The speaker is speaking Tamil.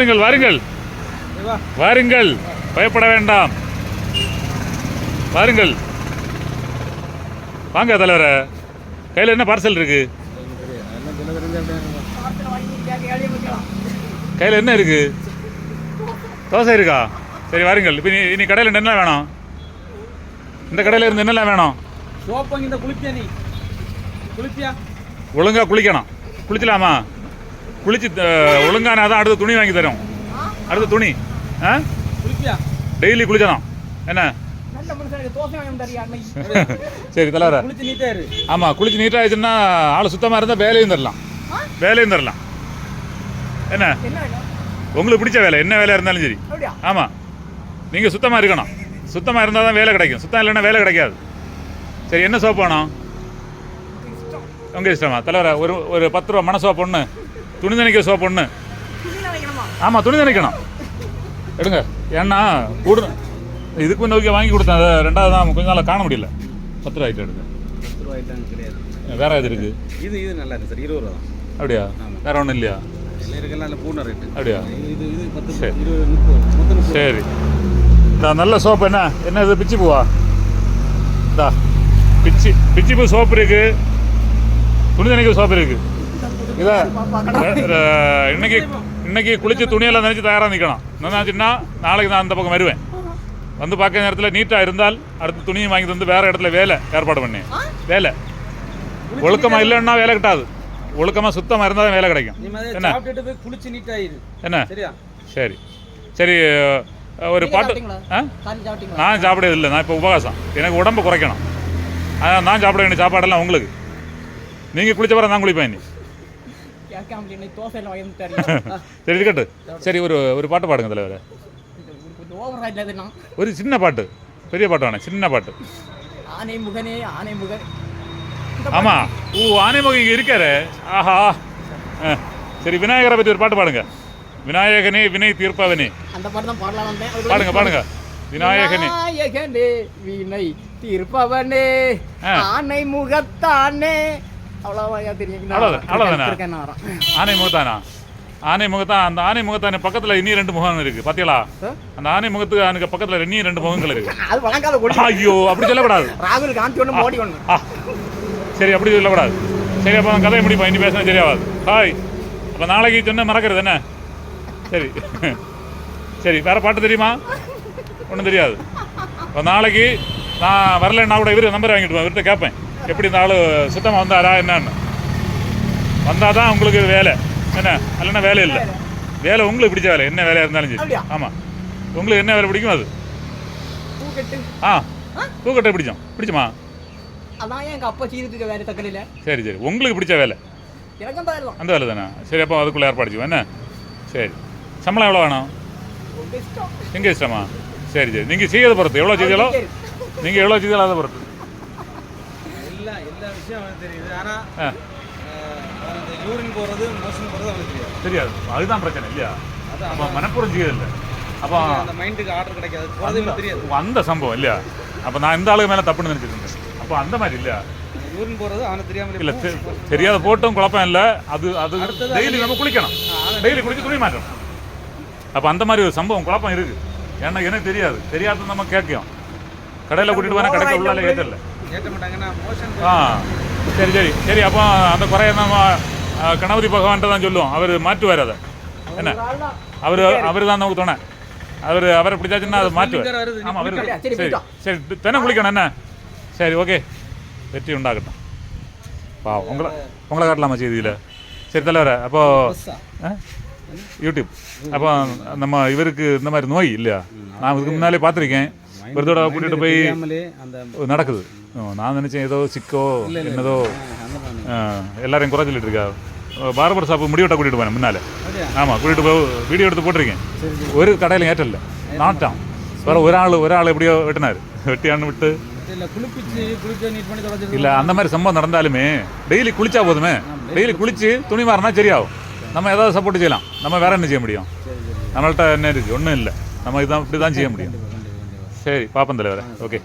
வாருங்கள் வாருங்கள். வாருங்கள். பயப்பட வேண்டாம். வாருங்கள். வாங்க தலைவர. கையில் என்ன பார்சல் இருக்கு? கையில் என்ன இருக்கு? தோசை இருக்கா? சரி வாருங்கள். இப்போ இனி கடையில் என்னெல்லாம் வேணும்? இந்த கடையில் இருந்து என்னெல்லாம் வேணும்? சோப்பங்கிட்ட குளிப்பியா நீ. குளிப்பியா? ஒழுங்கா குளிக்கணும். குளிச்சலாமா குளிச்சு ஒழுங்கானா தான் அடுத்த துணி வாங்கி தரோம். அடுத்த துணி ஆ? டெய்லி குளிச்சணும் என்ன? நல்ல மனுஷனுக்கு தோசை வாங்கி தரியா அன்னைக்கு? சரி தலைவர. குளிச்சு நீட்டா இரு. ஆமாம் குளிச்சு நீட்டாக ஆயிடுச்சுன்னா ஆள் சுத்தமாக இருந்தால் வேலையும் தரலாம். வேலையும் தரலாம். என்ன? உங்களுக்கு பிடிச்ச வேலை என்ன வேலையாக இருந்தாலும் சரி. அப்படியா? ஆமாம் நீங்கள் சுத்தமாக இருக்கணும். சுத்தமாக இருந்தால் தான் வேலை கிடைக்கும். சுத்தம் இல்லைன்னா வேலை கிடைக்காது. சரி என்ன சோப்பு வேணும்? உங்கள் இஷ்டமா தலைவர ஒரு ஒரு பத்து ரூபா மன சோப்பு ஒன்று துணி நினைக்கிற சோப்பு ஒன்று ஆமாம் துணி நினைக்கணும் எடுங்க. ஏன்னா கூட இதுக்கு முன்ன ஓகே வாங்கி கொடுத்தேன். அதை ரெண்டாவது தான் கொஞ்ச நாளாக காண முடியல. பத்து ரூபாய்க்கு எடுங்க. பத்து ரூபாய்க்கு கிடையாது. வேற எது இருக்குது இது இது நல்லா இருக்கு சார். இருபது ரூபா தான். அப்படியா? வேற ஒன்றும் இல்லையா? அப்படியா? சரி. இந்த நல்ல சோப்பு என்ன? என்ன இது? பிச்சி பூவா? இந்தா. பிச்சி பிச்சி பூ சோப்பு இருக்கு. துணி நினைக்கிற சோப்பு இருக்கு. இதை அஹ், இன்னைக்கு இன்னைக்கு குளிச்சு துணியெல்லாம் நினைச்சு தயாராக நிற்கணும் என்னாச்சுன்னா நாளைக்கு நான் அந்த பக்கம் வருவேன். வந்து பார்க்குற நேரத்தில் நீட்டாக இருந்தால் அடுத்து துணியை வாங்கி வந்து வேற இடத்துல வேலை ஏற்பாடு பண்ணி. வேலை. ஒழுக்கமாக இல்லைன்னா வேலை கிட்டாது. ஒழுக்கமாக சுத்தமாக இருந்தால் தான் வேலை கிடைக்கும். என்ன? குளிச்சு என்ன? சரி. சரி ஒரு பாட்டு நான் சாப்பிடறது இல்லை. நான் இப்போ உபவாசம். எனக்கு உடம்பு குறைக்கணும். நான் சாப்பிட வேண்டிய சாப்பாடெல்லாம் உங்களுக்கு. நீங்கள் குளிச்ச பிறகு நான் குளிப்பேன் நீ சரி இருக்கட்டு சரி ஒரு ஒரு பாட்டு பாடுங்க தலைவர். ஒரு சின்ன பாட்டு பெரிய பாட்டு வேணாம் சின்ன பாட்டு. ஆனை முகனே ஆனை முகன். ஆமாம் ஓ ஆனைமுகம் இங்கே இருக்காரு. ஆஹா. சரி விநாயகரை பற்றி ஒரு பாட்டு பாடுங்க. விநாயகனே வினை தீர்ப்பவனே. அந்த பாட்டு தான் பாடலாம் பாடுங்க பாடுங்க. விநாயகனே. விநாயகனே வினை தீர்ப்பவனே. ஆனை முகத்தானே அவ்வளோவா தெரியும். ஆனை முகத்தானா? ஆனை முகத்தான் அந்த ஆனை முகத்தான பக்கத்தில் இன்னும் ரெண்டு முகம் இருக்கு. பார்த்தீங்களா அந்த ஆனை முகத்துக்கு அவனுக்கு பக்கத்தில் இன்னும் ரெண்டு முகங்கள் இருக்கு. அது வழங்காத கொடி. ஐயோ அப்படி சொல்லக்கூடாது. ராகுல் காந்தி ஒன்று மோடி ஒன்று சரி அப்படி சொல்லக்கூடாது. சரி அப்போ கதையை முடிப்போம். இனி பேசினா சரியாகாது. ஹாய். அப்போ நாளைக்கு சொன்ன மறக்கிறது என்ன? சரி. சரி வேற பாட்டு தெரியுமா? ஒன்றும் தெரியாது. இப்போ நாளைக்கு நான் வரலைன்னா கூட இவர் நம்பர் வாங்கிட்டு இவர்கிட்ட கேட்பேன் எப்படி இந்த ஆள் சுத்தமாக வந்தாரா என்னன்னு? வந்தால் தான் உங்களுக்கு வேலை. என்ன? இல்லைன்னா வேலை இல்லை. வேலை. உங்களுக்கு பிடிச்ச வேலை. என்ன வேலையாக இருந்தாலும் சரி? ஆமாம் உங்களுக்கு என்ன வேலை பிடிக்கும் அது? பூக்கெட்டு. ஆ. தூக்கட்டை பிடிச்சோம் பிடிச்சுமா? அதான் எங்கள் அப்பா செய்துட்டு இருக்க வேறு தக்கலையில்? சரி சரி. உங்களுக்கு பிடிச்ச வேலை. அந்த வேலை தானே. சரி அப்போ அதுக்குள்ளே ஏற்பாடு என்ன? சரி. சம்பளம் எவ்வளோ வேணும்? எங்கே இஷ்டமா? சரி சரி. நீங்கள் செய்யறதை பொறுத்து. எவ்வளோ செய்தாலோ சரி. நீங்கள் எவ்வளோ செய்தாலும் அதை பொறுத்து. விஷயம் அவனுக்கு தெரியுது. ஆனால் அந்த யூரின் போகிறது மோஷன் போகிறது அவனுக்கு தெரியாது. தெரியாது. அதுதான் பிரச்சனை இல்லையா? அப்போ மனப்புறம் செய்யறதில்ல அப்போ அந்த மைண்டுக்கு ஆர்டர் கிடைக்காது. போகிறது தெரியாது. அந்த சம்பவம் இல்லையா? அப்போ நான் இந்த ஆளுக்கு மேலே தப்புன்னு நினச்சிட்டு இருந்தேன். அப்போ அந்த மாதிரி இல்லையா? யூரின் போகிறது அவனுக்கு தெரியாமல் இல்லை தெரியாத போட்டும் குழப்பம் இல்லை. அது அது டெய்லி நம்ம குளிக்கணும். டெய்லி குளிச்சு துணி மாற்றணும். அப்போ அந்த மாதிரி ஒரு சம்பவம் குழப்பம் இருக்கு. ஏன்னா எனக்கு தெரியாது. தெரியாத நம்ம கேட்கும் கடையில் கூட்டிட்டு போனால் கடைக்கு உள்ளால ஏற்றல ஆ சரி சரி சரி அப்போ அந்த குறைய நம்ம கணபதி பகவான்கிட்ட தான் சொல்லுவோம். அவர் மாற்றுவார் அதை. என்ன? அவர் அவர் தான் நமக்கு துணை. அவர் அவரை பிடிச்சாச்சுன்னா அதை மாற்றுவார். ஆமாம் குளிக்கலையா? சரி, சரி தினம் குளிக்கணும் என்ன? சரி ஓகே. வெற்றி உண்டாகட்டும். பாவம் உங்களை உங்களை காட்டலாமா செய்தியில்? சரி தலைவர அப்போ? யூடியூப். அப்போ நம்ம இவருக்கு இந்த மாதிரி நோய் இல்லையா? நான் இதுக்கு முன்னாலே பார்த்துருக்கேன். ஒரு தடவை கூட்டிகிட்டு போய் நடக்குது. நான் நினச்சேன் ஏதோ சிக்கோ என்னதோ. எல்லாரையும் குறை சொல்லிட்டு இருக்கா? பார்பர் ஷாப்பு முடிவெட்ட கூட்டிகிட்டு போனேன் முன்னாலே? ஆமாம் கூட்டிகிட்டு போய் வீடியோ எடுத்து போட்டிருக்கேன். ஒரு கடையில் ஏற்றல நாட்டான் வேற ஒரு ஆள் ஒரு ஆள் எப்படியோ வெட்டினார். வெட்டியான்னு விட்டு. இல்லை அந்த மாதிரி சம்பவம் நடந்தாலுமே டெய்லி குளிச்சா போதுமே. டெய்லி குளிச்சு. துணி மாறினா சரியாகும். நம்ம ஏதாவது சப்போர்ட் செய்யலாம். நம்ம வேற என்ன செய்ய முடியும்? நம்மள்ட்ட என்ன இருக்குது ஒன்றும் இல்லை. நம்ம இதான் இப்படி தான் செய்ய முடியும். சரி பாப்பம் தலைவரே. ஓகே